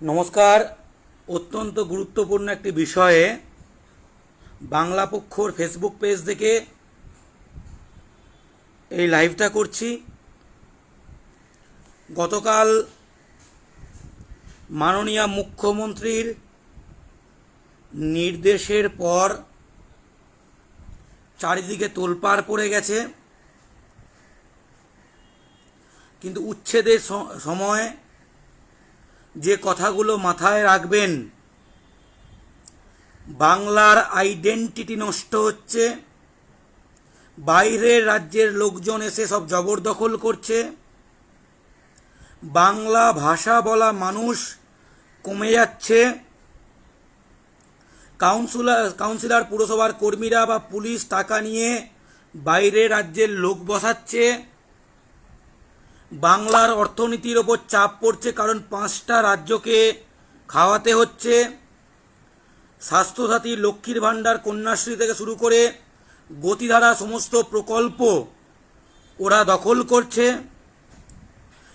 নমস্কার। অত্যন্ত গুরুত্বপূর্ণ একটি বিষয়ে বাংলা পক্ষর ফেসবুক পেজ থেকে এই লাইভটা করছি। গতকাল মাননীয় মুখ্যমন্ত্রীর নির্দেশের পর চারিদিকে তোলপাড় পড়ে গেছে। কিন্তু উচ্ছেদের সময় যে কথাগুলো মাথায় রাখবেন, বাংলার আইডেন্টিটি নষ্ট হচ্ছে, বাইরের রাজ্যের লোকজন এসে সব জবরদখল করছে, বাংলা ভাষা বলা মানুষ কমে যাচ্ছে, কাউন্সিলার, কাউন্সিলর পুরসভার কর্মীরা বা পুলিশ টাকা নিয়ে বাইরের রাজ্যের লোক বসাচ্ছে বাংলার অর্থনীতির ওপর চাপ পড়ছে কারণ পাঁচটা রাজ্যকে খাওয়াতে হচ্ছে। স্বাস্থ্যসাথী লক্ষ্মীর ভাণ্ডার কন্যাশ্রী থেকে শুরু করে গতিধারা সমস্ত প্রকল্প ওরা দখল করছে।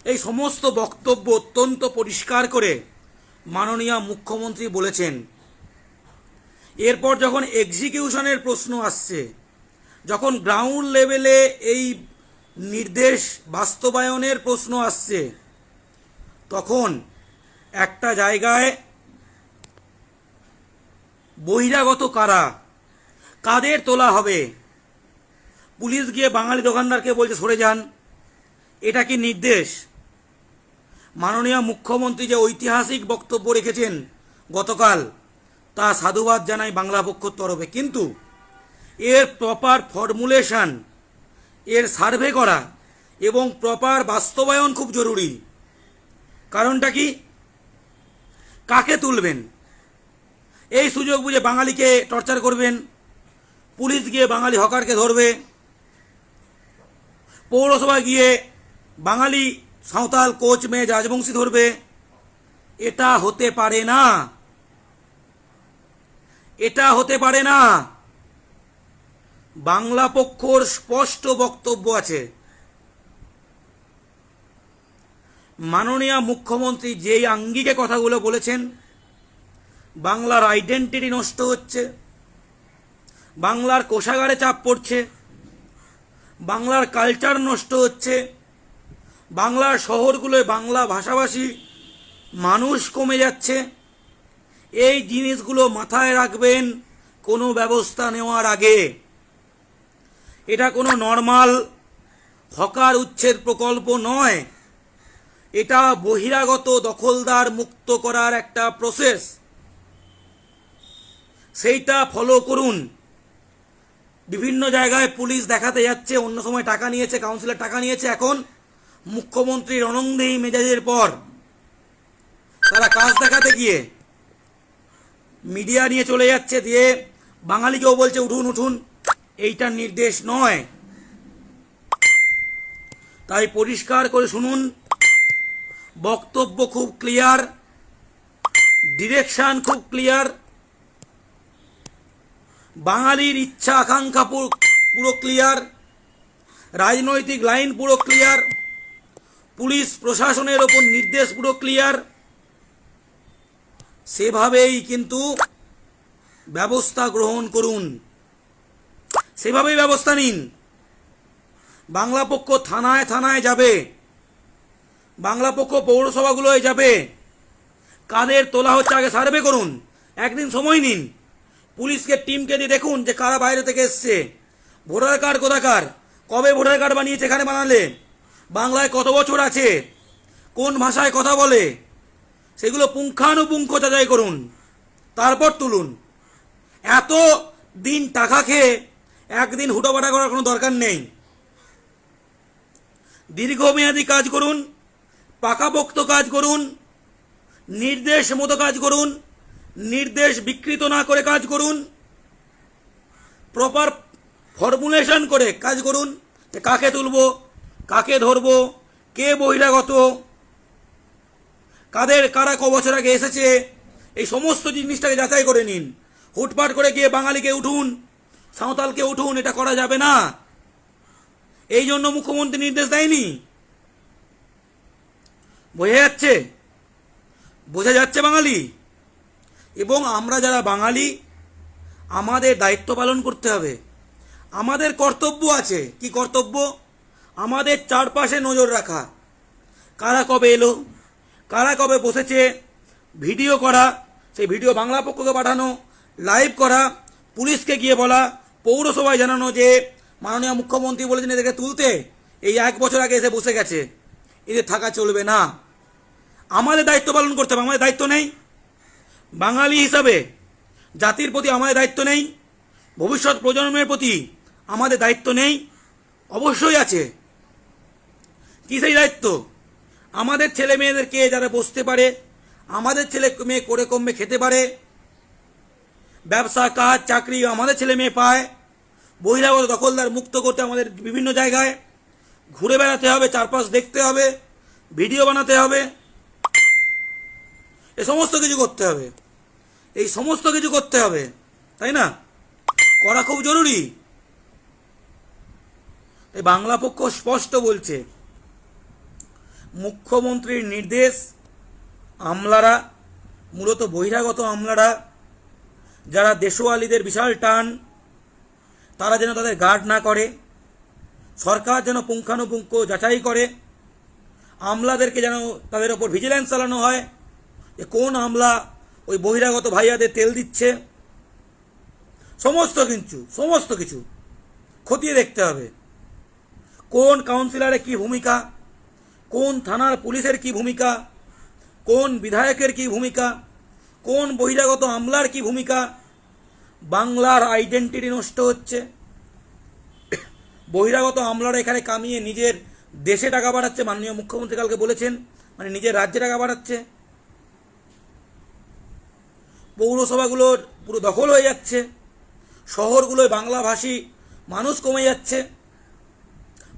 এই সমস্ত বক্তব্য অত্যন্ত পরিষ্কার করে মাননীয় মুখ্যমন্ত্রী বলেছেন। এরপর যখন এক্সিকিউশনের প্রশ্ন আসছে, যখন গ্রাউন্ড লেভেলে এই নির্দেশ বাস্তবায়নের প্রশ্ন আসছে। তখন একটা জায়গায় বহিরাগত কারা, কাদের তোলা হবে? পুলিশ গিয়ে বাঙালি দোকানদারকে বলছে, সরে যান। এটা কি নির্দেশ? মাননীয় মুখ্যমন্ত্রী যে ঐতিহাসিক বক্তব্য রেখেছেন গতকাল, তা সাধুবাদ জানাই বাংলা পক্ষর তরফে। কিন্তু এর প্রপার ফর্মুলেশন এর সার্ভে করা এবং প্রপার বাস্তবায়ন খুব জরুরি। কারণটা কি? কাকে তুলবেন? এই সুযোগ বুঝে বাঙালিকে টর্চার করবেন, পুলিশ গিয়ে বাঙালি হকারকে ধরবে পৌরসভা গিয়ে বাঙালি সাঁওতাল, কোচ মেয়ে রাজবংশী ধরবে, এটা হতে পারে না। এটা হতে পারে না। বাংলা পক্ষর স্পষ্ট বক্তব্য আছে। মাননীয় মুখ্যমন্ত্রী যেই আঙ্গিকে কথাগুলো বলেছেন, বাংলার আইডেন্টিটি নষ্ট হচ্ছে, বাংলার কোষাগারে চাপ পড়ছে, বাংলার কালচার নষ্ট হচ্ছে, বাংলার শহরগুলোয় বাংলা ভাষাভাষী মানুষ কমে যাচ্ছে, এই জিনিসগুলো মাথায় রাখবেন কোনো ব্যবস্থা নেওয়ার আগে। এটা কোনো নর্মাল হকার উচ্ছেদ প্রকল্প নয়। এটা বহিরাগত দখলদার মুক্ত করার একটা প্রসেস সেইটা ফলো করুন। বিভিন্ন জায়গায় পুলিশ দেখাতে যাচ্ছে, অন্য সময় টাকা নিয়েছে কাউন্সিলর টাকা নিয়েছে। এখন মুখ্যমন্ত্রীর অনংদেহী মেজাজের পর। তারা কাজ দেখাতে গিয়ে মিডিয়া নিয়ে চলে যাচ্ছে, দিয়ে বাঙালিকেও বলছে, উঠুন উঠুন। এইটার নির্দেশ নয়। তাই পরিষ্কার করে শুনুন। বক্তব্য খুব ক্লিয়ার। ডিরেকশন খুব ক্লিয়ার। বাঙালির ইচ্ছা আকাঙ্ক্ষা পুরো ক্লিয়ার। রাজনৈতিক লাইন পুরো ক্লিয়ার। পুলিশ প্রশাসনের ওপর নির্দেশ পুরো ক্লিয়ার। সেভাবেই কিন্তু ব্যবস্থা গ্রহণ করুন। সেভাবেই ব্যবস্থা নিন। বাংলা পক্ষ থানায় থানায় যাবে। বাংলা পক্ষ পৌরসভাগুলোয় যাবে। কাদের তোলা হচ্ছে আগে সার্ভে করুন। একদিন সময় নিন। পুলিশকে, টিমকে দিয়ে দেখুন যে কারা বাইরে থেকে এসছে। ভোটার কার্ড কোথাকার? কবে ভোটার কার্ড বানিয়েছে, এখানে বানালে? বাংলায় কত বছর আছে? কোন ভাষায় কথা বলে? সেগুলো পুঙ্খানুপুঙ্খ যাচাই করুন। তারপর তুলুন। এত দিন টাকা খেয়ে একদিন হুটোপাটা করার কোনো দরকার নেই। দীর্ঘমেয়াদী কাজ করুন, পাকাপোক্ত কাজ করুন, নির্দেশ মতো কাজ করুন, নির্দেশ বিকৃত না করে কাজ করুন প্রপার ফর্মুলেশন করে কাজ করুন, যে কাকে তুলব, কাকে ধরব, কে বহিরাগত, কাদের, কারা ক বছর আগে এসেছে, এই সমস্ত জিনিসটাকে যাচাই করে নিন। হুটপাট করে গিয়ে বাঙালিকে উঠুন সাঁওতালকে উঠুন, এটা করা যাবে না। এই জন্য মুখ্যমন্ত্রী নির্দেশ দেয়নি। বোঝা যাচ্ছে? বোঝা যাচ্ছে বাঙালি? এবং আমরা যারা বাঙালি, আমাদের দায়িত্ব পালন করতে হবে। আমাদের কর্তব্য আছে। কি কর্তব্য? আমাদের চারপাশে নজর রাখা। কারা কবে এলো? কারা কবে বসেছে? ভিডিও করা, সেই ভিডিও বাংলা পক্ষকে পাঠানো, লাইভ করা, পুলিশকে গিয়ে বলা পৌরসভায় জানানো যে মাননীয় মুখ্যমন্ত্রী বলেছেন এদেরকে তুলতে। এই এক বছর আগে এসে বসে গেছে। এদের থাকা চলবে না। আমাদের দায়িত্ব পালন করতে হবে, আমাদের দায়িত্ব নেই। বাঙালি হিসাবে জাতির প্রতি আমাদের দায়িত্ব নেই। ভবিষ্যৎ প্রজন্মের প্রতি আমাদের দায়িত্ব নেই। অবশ্যই আছে। কি সেই দায়িত্ব? আমাদের ছেলে মেয়েদেরকে যারা বসতে পারে, আমাদের ছেলে মেয়ে করে কমবে খেতে পারে। ব্যবসা, কাজ, চাকরি আমাদের ছেলে মেয়ে পায়। বহিরাগত দখলদার মুক্ত করতে আমাদের বিভিন্ন জায়গায় ঘুরে বেড়াতে হবে, চারপাশ দেখতে হবে, ভিডিও বানাতে হবে। এ সমস্ত কিছু করতে হবে। এই সমস্ত কিছু করতে হবে, তাই না? করা খুব জরুরি। এই বাংলা পক্ষ স্পষ্ট বলছে, মুখ্যমন্ত্রীর নির্দেশ আমলারা, মূলত বহিরাগত আমলারা, যারা দেশওয়ালিদের বিশাল টান তারা যেন তাদের গার্ড না করে। সরকার যেন পুঙ্খানুপুঙ্খ যাচাই করে। আমলাদেরকে যেন তাদের ওপর ভিজিল্যান্স চালানো হয়। যে কোন আমলা ওই বহিরাগত ভাইয়াদের তেল দিচ্ছে। সমস্ত কিছু সমস্ত কিছু খতিয়ে দেখতে হবে। কোন কাউন্সিলরের কি ভূমিকা? কোন থানার পুলিশের কি ভূমিকা? কোন বিধায়কের কি ভূমিকা? কোন বহিরাগত আমলার কি ভূমিকা? বাংলার আইডেন্টিটি নষ্ট হচ্ছে। বহিরাগত আমলারা এখানে কামিয়ে নিজের দেশে টাকা বাড়াচ্ছে মাননীয় মুখ্যমন্ত্রী কালকে বলেছেন মানে নিজের রাজ্যে টাকা বাড়াচ্ছে পৌরসভাগুলোর পুরো দখল হয়ে যাচ্ছে। শহরগুলোয় বাংলাভাষী মানুষ কমে যাচ্ছে।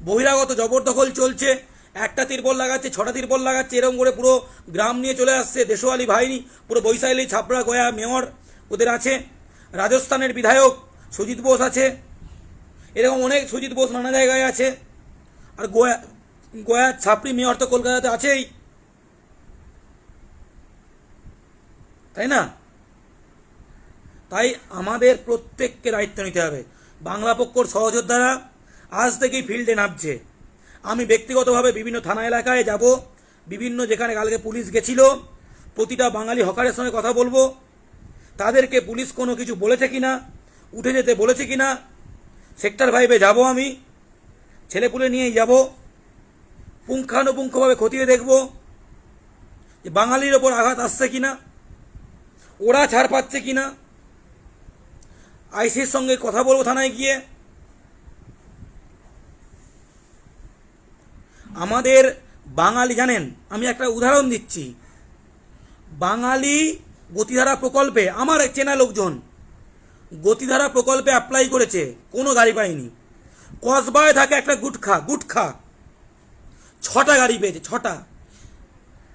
বহিরাগত জবরদখল চলছে। একটা তিরপল লাগাচ্ছে, ছটা তিরপল লাগাচ্ছে, এরকম করে পুরো গ্রাম নিয়ে চলে আসছে। দেশওয়ালি বাহিনী, পুরো বৈশালী, ছাপড়া, গয়া, মেয়র ওদের আছে। রাজস্থানের বিধায়ক সুজিত বোস আছে। এরকম অনেক সুজিত বোস নানা জায়গায় আছে। আর গোয়া, গোয়ার ছাপড়ি মেয়র তো কলকাতাতে আছেই। তাই না? তাই আমাদের প্রত্যেককে দায়িত্ব নিতে হবে। বাংলা পক্ষর সহযোদ্ধারা আজ থেকেই ফিল্ডে নামছে। আমি ব্যক্তিগতভাবে বিভিন্ন থানা এলাকায় যাব। বিভিন্ন যেখানে কালকে পুলিশ গেছিল, প্রতিটা বাঙালি হকারের সঙ্গে কথা বলব। তাদেরকে পুলিশ কোনো কিছু বলেছে কি না উঠে যেতে বলেছে কি না সেক্টর ফাইভে যাব আমি। ছেলেপুলে নিয়েই যাব। পুঙ্খানুপুঙ্খভাবে খতিয়ে দেখব যে বাঙালির ওপর আঘাত আসছে কি না ওরা ছাড় পাচ্ছে কি না আইসির সঙ্গে কথা বলব থানায় গিয়ে। আমাদের বাঙালি, জানেন, আমি একটা উদাহরণ দিচ্ছি। বাঙালি গতিধারা প্রকল্পে আমার চেনা লোকজন গতিধারা প্রকল্পে অ্যাপ্লাই করেছে, কোনো গাড়ি পায়নি। কসবায় থাকে একটা গুটখা গুটখা। ছটা গাড়ি পেয়েছে, ছটা।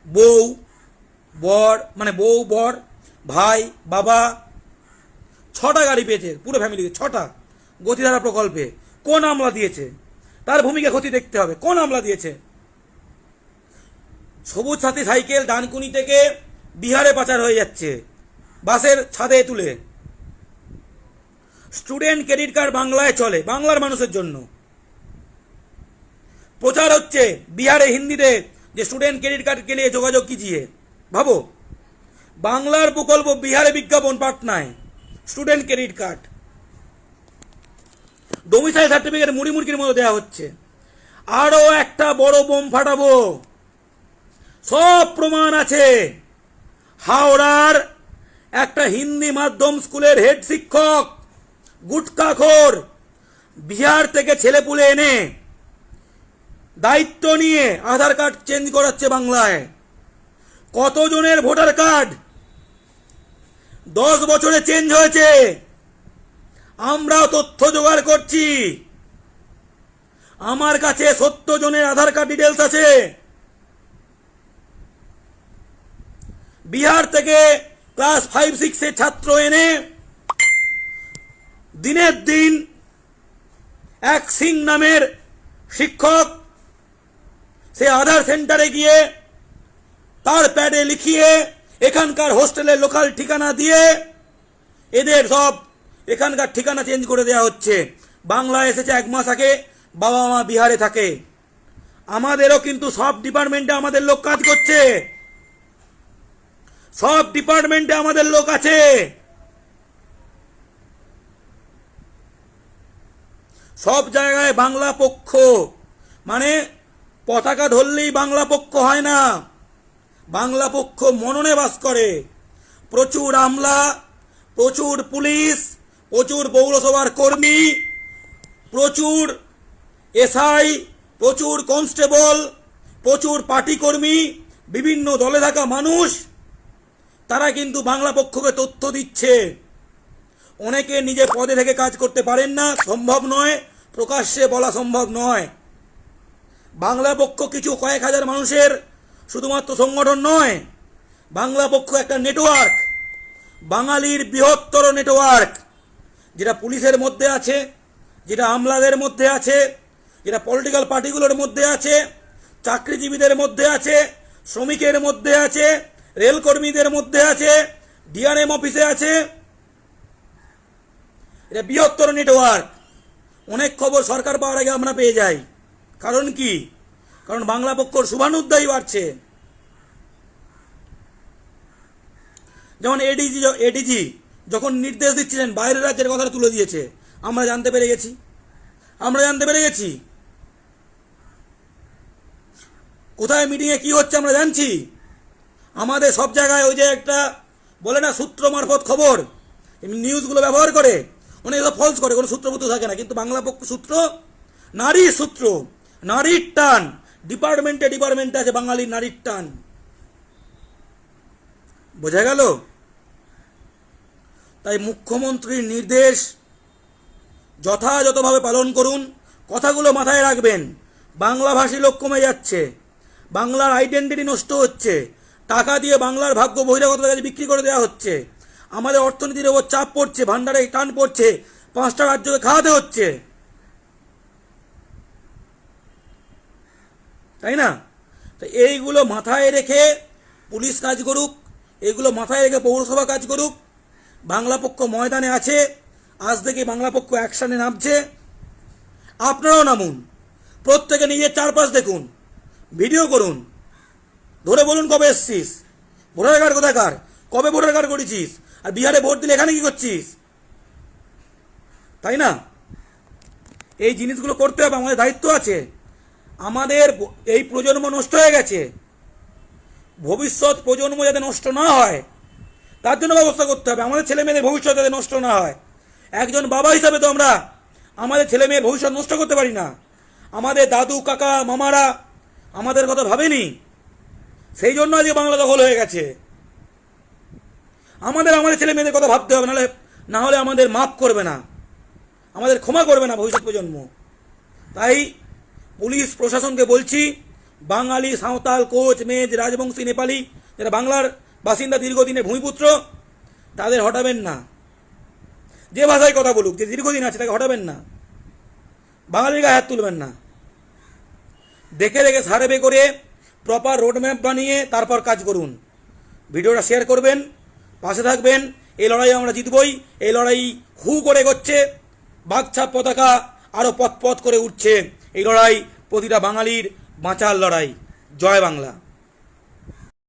বউ, বর মানে বউ, বর, ভাই, বাবা, ছটা গাড়ি পেয়েছে, পুরো ফ্যামিলিতে ছটা গতিধারা প্রকল্পে। কোন আমলা দিয়েছে? তার ভূমিকা ক্ষতি দেখতে হবে। কোন আমলা দিয়েছে? সবুজ সাথী সাইকেল, ডানকুনি থেকে বিহারে পাচার হয়ে যাচ্ছে। বাসের ছাদে তুলে। স্টুডেন্ট ক্রেডিট কার্ড বাংলায় চলে, বাংলার মানুষের জন্য। প্রচার হচ্ছে বিহারে হিন্দিতে যে স্টুডেন্ট ক্রেডিট কার্ড কে নিয়ে যোগাযোগ কিজিয়ে। ভাবো, বাংলার প্রকল্প বিহারে বিজ্ঞাপন পাটনায়, student credit card. Domicile certificate মুড়ি মুড়কির মতো দেওয়া হচ্ছে। আরও একটা বড় বোম ফাটাবো। সব প্রমাণ আছে। হাওড়ার একটা হিন্দি মাধ্যম স্কুলের হেড শিক্ষক, গুটকাখোর, বিহার থেকে ছেলেপুলে এনে দায়িত্ব নিয়ে আধার কার্ড চেঞ্জ করাচ্ছে বাংলায়। কতজনের ভোটার কার্ড? দশ বছরে চেঞ্জ হয়েছে। আমরাও তথ্য জোগাড় করছি। আমার কাছে সত্তর জনের আধার কার্ড ডিটেলস আছে। বিহার থেকে ক্লাস ফাইভ সিক্সের ছাত্র এনে দিনের দিন এক সিং নামের শিক্ষক সে আধার সেন্টারে গিয়ে তার প্যাডে লিখিয়ে এখানকার হোস্টেলের লোকাল ঠিকানা দিয়ে এদের সব এখানকার ঠিকানা চেঞ্জ করে দেওয়া হচ্ছে। বাংলা এসেছে এক মাস আগে বাবা মা বিহারে থাকে। আমাদেরও কিন্তু সব ডিপার্টমেন্টে আমাদের লোক কাজ করছে। সব ডিপার্টমেন্টে আমাদের লোক আছে। সব জায়গায় বাংলা পক্ষ। মানে পতাকা ধরলেই বাংলা পক্ষ হয় না। বাংলা পক্ষ মননে বাস করে। প্রচুর আমলা, প্রচুর পুলিশ, প্রচুর পৌরসভার কর্মী, প্রচুর এসআই, প্রচুর কনস্টেবল, প্রচুর পার্টি কর্মী, বিভিন্ন দলে থাকা মানুষ তারা কিন্তু বাংলা পক্ষকে তথ্য দিচ্ছে। অনেকে নিজে পদে থেকে কাজ করতে পারেন না, সম্ভব নয়, প্রকাশ্যে বলা সম্ভব নয়। বাংলা পক্ষ কিছু কয়েক হাজার মানুষের শুধুমাত্র সংগঠন নয়, বাংলা পক্ষ একটা নেটওয়ার্ক বাঙালির বৃহত্তর নেটওয়ার্ক যেটা পুলিশের মধ্যে আছে, যেটা আমলাদের মধ্যে আছে, যেটা পলিটিক্যাল পার্টিগুলোর মধ্যে আছে, চাকরিজীবীদের মধ্যে আছে, শ্রমিকের মধ্যে আছে রেল কর্মীদের মধ্যে আছে, ডিআরএম অফিসে আছে। এটা বৃহত্তর নেটওয়ার্ক। অনেক খবর সরকার পাওয়ার আগে আমরা পেয়ে যাই। কারণ কি? কারণ বাংলা পক্ষর শুভানুদ্দায়ী বাড়ছে। যেমন এডিজি এডিজি যখন নির্দেশ দিচ্ছিলেন, বাইরের রাজ্যের কথাটা তুলে দিয়েছে। আমরা জানতে পেরে গেছি। আমরা জানতে পেরে গেছি। কোথায় মিটিংয়ে কি হচ্ছে আমরা জানছি? আমাদের সব জায়গায় ওই যে একটা বলে না সূত্র মারফত খবর নিউজগুলো ব্যবহার করে, অনেক ফলস করে, কোনো সূত্রপুত্র থাকে না, কিন্তু বাংলা পক্ষ সূত্র, নারী সূত্র, নারীর টান, ডিপার্টমেন্টে ডিপার্টমেন্টে আছে বাঙালির নারীর টান। বোঝা গেল? তাই মুখ্যমন্ত্রীর নির্দেশ যথাযথভাবে পালন করুন, কথাগুলো মাথায় রাখবেন, বাংলাভাষী লোক কমে যাচ্ছে, বাংলার আইডেন্টিটি নষ্ট হচ্ছে টাকা দিয়ে বাংলার ভাগ্য বহিরাগতদের কাছে বিক্রি করে দেওয়া হচ্ছে। আমাদের অর্থনীতির ওপর চাপ পড়ছে ভান্ডারে টান পড়ছে, পাঁচটা রাজ্যকে খাওয়াতে হচ্ছে। তাই না? তো এইগুলো মাথায় রেখে পুলিশ কাজ করুক এইগুলো মাথায় রেখে পৌরসভা কাজ করুক। বাংলা পক্ষ ময়দানে আছে, আজ থেকে বাংলা পক্ষ অ্যাকশানে নামছে। আপনারাও নামুন, প্রত্যেকে নিজের চারপাশ দেখুন, ভিডিও করুন। ধরে বলুন কবে এসছিস? ভোটার কার্ড কোথাকার? কবে ভোটার কার্ড করেছিস? আর বিহারে ভোট দিলে এখানে কি করছিস? তাই না? এই জিনিসগুলো করতে হবে, আমাদের দায়িত্ব আছে। আমাদের এই প্রজন্ম নষ্ট হয়ে গেছে। ভবিষ্যৎ প্রজন্ম যাতে নষ্ট না হয়, তার জন্য ব্যবস্থা করতে হবে। আমাদের ছেলে মেয়েদের ভবিষ্যৎ যাতে নষ্ট না হয়। একজন বাবা হিসাবে তো আমরা আমাদের ছেলে মেয়ের ভবিষ্যৎ নষ্ট করতে পারি না। আমাদের দাদু, কাকা, মামারা আমাদের কথা ভাবেনি। সেই জন্য আজকে বাংলা দখল হয়ে গেছে। আমাদের আমাদের ছেলে মেয়েদের কথা ভাবতে হবে, নাহলে না হলে আমাদের মাফ করবে না। আমাদের ক্ষমা করবে না ভবিষ্যৎ প্রজন্ম। তাই পুলিশ প্রশাসনকে বলছি, বাঙালি সাঁওতাল কোচ, মেজ, রাজবংশী, নেপালি, যারা বাংলার বাসিন্দা, দীর্ঘদিনের ভূমিপুত্র, তাদের হটাবেন না। যে ভাষায় কথা বলুক, যে দীর্ঘদিন আছে, তাকে হটাবেন না। বাঙালির গায়ে হাত তুলবেন না। দেখে দেখে সার্ভে করে প্রপার রোডম্যাপ বানিয়ে তারপর কাজ করুন। ভিডিওটা শেয়ার করবেন, পাশে থাকবেন, এই লড়াই আমরা জিতবই, এই লড়াই হু করে করছে বাঘছাপ পতাকা আরও পথ পথ করে উঠছে, এই লড়াই প্রতিটা বাঙালির বাঁচার লড়াই। জয় বাংলা।